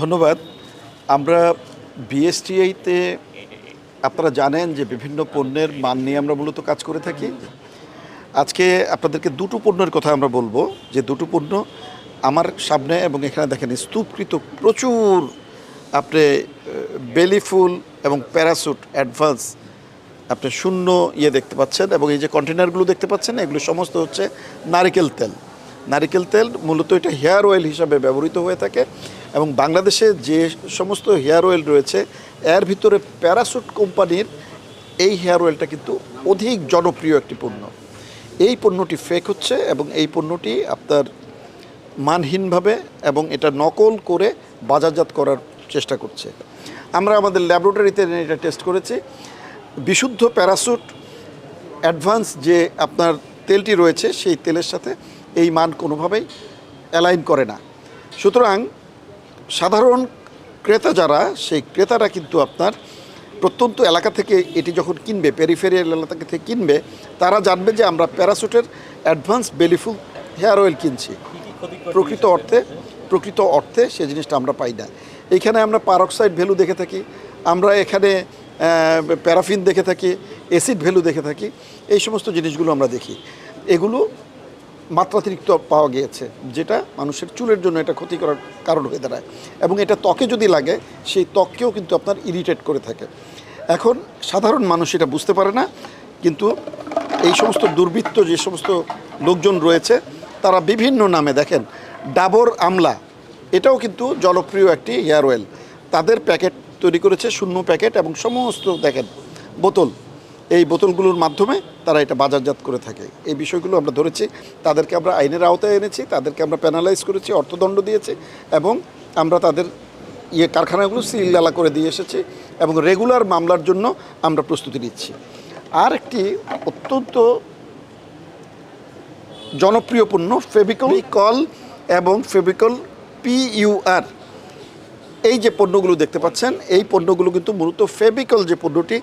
ধন্যবাদ। আমরা বিএসটিআইতে আপনারা জানেন যে বিভিন্ন পণ্যের মান নিয়ে আমরা মূলত কাজ করে থাকি। আজকে আপনাদেরকে দুটো পণ্যের কথা আমরা বলব। যে দুটো পণ্য আমার সামনে এবং এখানে দেখেন, স্তূপকৃত প্রচুর আপনি বেলি ফুল এবং প্যারাসুট অ্যাডভান্স আপনি শূন্য ইয়ে দেখতে পাচ্ছেন এবং এই যে কন্টেনারগুলো দেখতে পাচ্ছেন, এগুলো সমস্ত হচ্ছে নারিকেল তেল। নারিকেল তেল মূলত এটা হেয়ার অয়েল হিসাবে ব্যবহৃত হয়ে থাকে এবং বাংলাদেশে যে সমস্ত হেয়ার অয়েল রয়েছে, এর ভিতরে প্যারাসুট কোম্পানির এই হেয়ার অয়েলটা কিন্তু অধিক জনপ্রিয় একটি পণ্য। এই পণ্যটি ফেক হচ্ছে এবং এই পণ্যটি আপনার মানহীনভাবে এবং এটা নকল করে বাজারজাত করার চেষ্টা করছে। আমরা আমাদের ল্যাবরেটরিতে এটা টেস্ট করেছি। বিশুদ্ধ প্যারাসুট অ্যাডভান্স যে আপনার তেলটি রয়েছে, সেই তেলের সাথে এই মান কোনোভাবেই অ্যালাইন করে না। সুতরাং সাধারণ ক্রেতা যারা, সেই ক্রেতারা কিন্তু আপনার প্রত্যন্ত এলাকা থেকে এটি যখন কিনবে পেরিফেরিয়াল এলাকা থেকে কিনবে, তারা জানবে যে আমরা প্যারাসুটের অ্যাডভান্স বেলিফুল হেয়ার অয়েল কিনছি। প্রকৃত অর্থে প্রকৃত অর্থে সে জিনিসটা আমরা পাই না। এইখানে আমরা পারক্সাইড ভ্যালু দেখে থাকি, আমরা এখানে প্যারাফিন দেখে থাকি অ্যাসিড ভ্যালু দেখে থাকি, এই সমস্ত জিনিসগুলো আমরা দেখি। এগুলো মাত্রাতিরিক্ত পাওয়া গিয়েছে, যেটা মানুষের চুলের জন্য এটা ক্ষতি করার কারণ হয়ে দাঁড়ায়। এবং এটা ত্বকে যদি লাগে, সেই ত্বককেও কিন্তু আপনার ইরিটেট করে থাকে। এখন সাধারণ মানুষ এটা বুঝতে পারে না, কিন্তু এই সমস্ত দুর্বৃত্ত, যে সমস্ত লোকজন রয়েছে, তারা বিভিন্ন নামে দেখেন, ডাবর আমলা, এটাও কিন্তু জনপ্রিয় একটি হেয়ার অয়েল। তাদের প্যাকেট তৈরি করেছে শূন্য প্যাকেট এবং সমস্ত দেখেন, বোতল। এই বোতলগুলোর মাধ্যমে তারা এটা বাজারজাত করে থাকে। এই বিষয়গুলো আমরা ধরেছি, তাদেরকে আমরা আইনের আওতায় এনেছি, তাদেরকে আমরা প্যানালাইজ করেছি, অর্থদণ্ড দিয়েছি এবং আমরা তাদের ইয়ে কারখানাগুলো সিলডালা করে দিয়ে এসেছি এবং রেগুলার মামলার জন্য আমরা প্রস্তুতি নিচ্ছি। আর একটি অত্যন্ত জনপ্রিয় পণ্য কল এবং ফেবিকল পিইউআর এই যে পণ্যগুলো দেখতে পাচ্ছেন, এই পণ্যগুলো কিন্তু মূলত ফেবিকল যে পণ্যটি,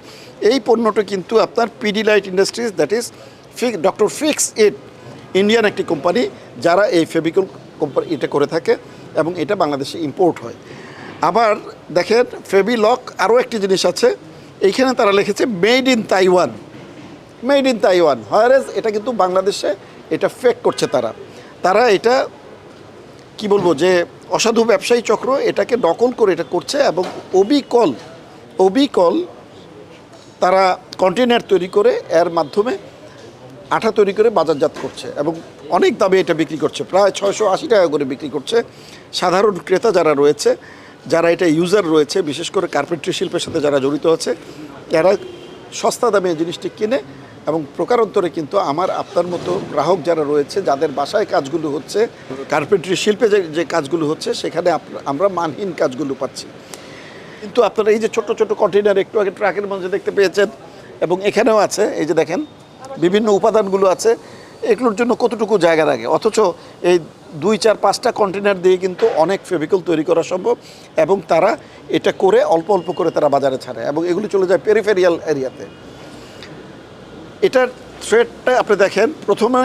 এই পণ্যটা কিন্তু আপনার পিডিলাইট ইন্ডাস্ট্রিজ দ্যাট ইজ ফিক ডক্টর ফিক্স ইট ইন্ডিয়ান একটি কোম্পানি, যারা এই ফেবিকল কোম্পানি এটা করে থাকে এবং এটা বাংলাদেশে ইম্পোর্ট হয়। আবার দেখেন ফেবিলক আরও একটি জিনিস আছে, এইখানে তারা লিখেছে made in Taiwan made in Taiwan whereas এটা কিন্তু বাংলাদেশে এটা ফেক করছে তারা। তারা এটা কি বলব যে অসাধু ব্যবসায়ী চক্র এটাকে নকল করে এটা করছে এবং অবিকল অবিকল তারা কন্টেনার তৈরি করে এর মাধ্যমে আঠা তৈরি করে বাজারজাত করছে এবং অনেক দামে এটা বিক্রি করছে। প্রায় ছয়শো আশি টাকা করে বিক্রি করছে। সাধারণ ক্রেতা যারা রয়েছে, যারা এটা ইউজার রয়েছে, বিশেষ করে কার্পেন্ট্রি শিল্পের সাথে যারা জড়িত আছে, এরা সস্তা দামে জিনিসটি কিনে এবং প্রকারান্তরে কিন্তু আমার, আপনার মতো গ্রাহক যারা রয়েছে, যাদের বাসায় কাজগুলো হচ্ছে কার্পেন্ট্রি শিল্পে যে যে কাজগুলো হচ্ছে, সেখানে আমরা মানহীন কাজগুলো পাচ্ছি। কিন্তু আপনারা এই যে ছোট ছোট কন্টেনার একটু আগে ট্রাকের মধ্যে দেখতে পেয়েছেন, এবং এখানেও আছে, এই যে দেখেন, বিভিন্ন উপাদানগুলো আছে, এগুলোর জন্য কতটুকু জায়গা লাগে? অথচ এই দুই, চার, পাঁচটা কন্টেনার দিয়ে কিন্তু অনেক ফেভিকল তৈরি করা সম্ভব, এবং তারা এটা করে অল্প অল্প করে তারা বাজারে ছাড়ে, এবং এগুলো চলে যায় পেরিফেরিয়াল এরিয়াতে এটার থ্রেডটা আপনি দেখেন, প্রথমে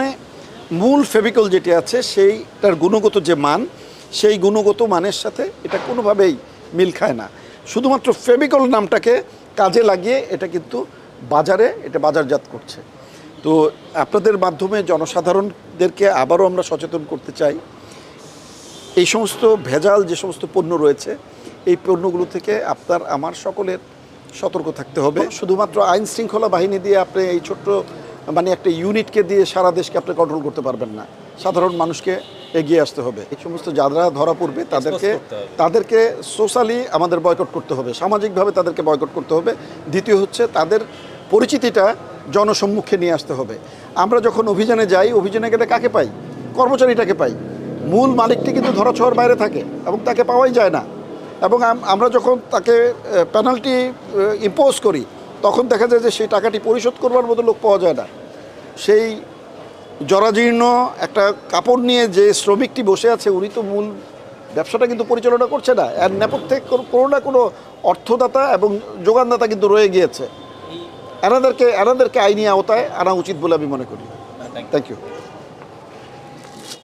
মূল ফেভিকল যেটি আছে, সেইটার গুণগত যে মান, সেই গুণগত মানের সাথে এটা কোনোভাবেই মিল খায় না। শুধুমাত্র ফেভিকল নামটাকে কাজে লাগিয়ে এটা কিন্তু বাজারে, এটা বাজারজাত করছে। তো আপনাদের মাধ্যমে জনসাধারণদেরকে আবারও আমরা সচেতন করতে চাই। এই সমস্ত ভেজাল যে সমস্ত পণ্য রয়েছে, এই পণ্যগুলো থেকে আপনার, আমার সকলের সতর্ক থাকতে হবে। শুধুমাত্র আইন শৃঙ্খলা বাহিনী দিয়ে আপনি এই ছোট্ট মানে একটা ইউনিটকে দিয়ে সারা দেশকে আপনি কন্ট্রোল করতে পারবেন না। সাধারণ মানুষকে এগিয়ে আসতে হবে। এই সমস্ত যারা ধরা পড়বে তাদেরকে তাদেরকে সোশ্যালি আমাদের বয়কট করতে হবে। সামাজিকভাবে তাদেরকে বয়কট করতে হবে। দ্বিতীয় হচ্ছে তাদের পরিচিতিটা জনসম্মুখে নিয়ে আসতে হবে। আমরা যখন অভিযানে যাই অভিযানে গেলে কাকে পাই? কর্মচারীটাকে পাই। মূল মালিকটি কিন্তু ধরাছোঁয়ার বাইরে থাকে এবং তাকে পাওয়াই যায় না। এবং আমরা যখন তাকে পেনাল্টি ইম্পোজ করি তখন দেখা যায় যে সেই টাকাটি পরিশোধ করবার মতো লোক পাওয়া যায় না। সেই জরাজীর্ণ একটা কাপড় নিয়ে যে শ্রমিকটি বসে আছে উনি তো মূল ব্যবসাটা কিন্তু পরিচালনা করছে না। এর নেপথ্যে কোনো- কোনো না কোনো অর্থদাতা এবং যোগানদাতা কিন্তু রয়ে গিয়েছে। এনাদেরকে এনাদেরকে আইনি আওতায় আনা উচিত বলে আমি মনে করি। Thank you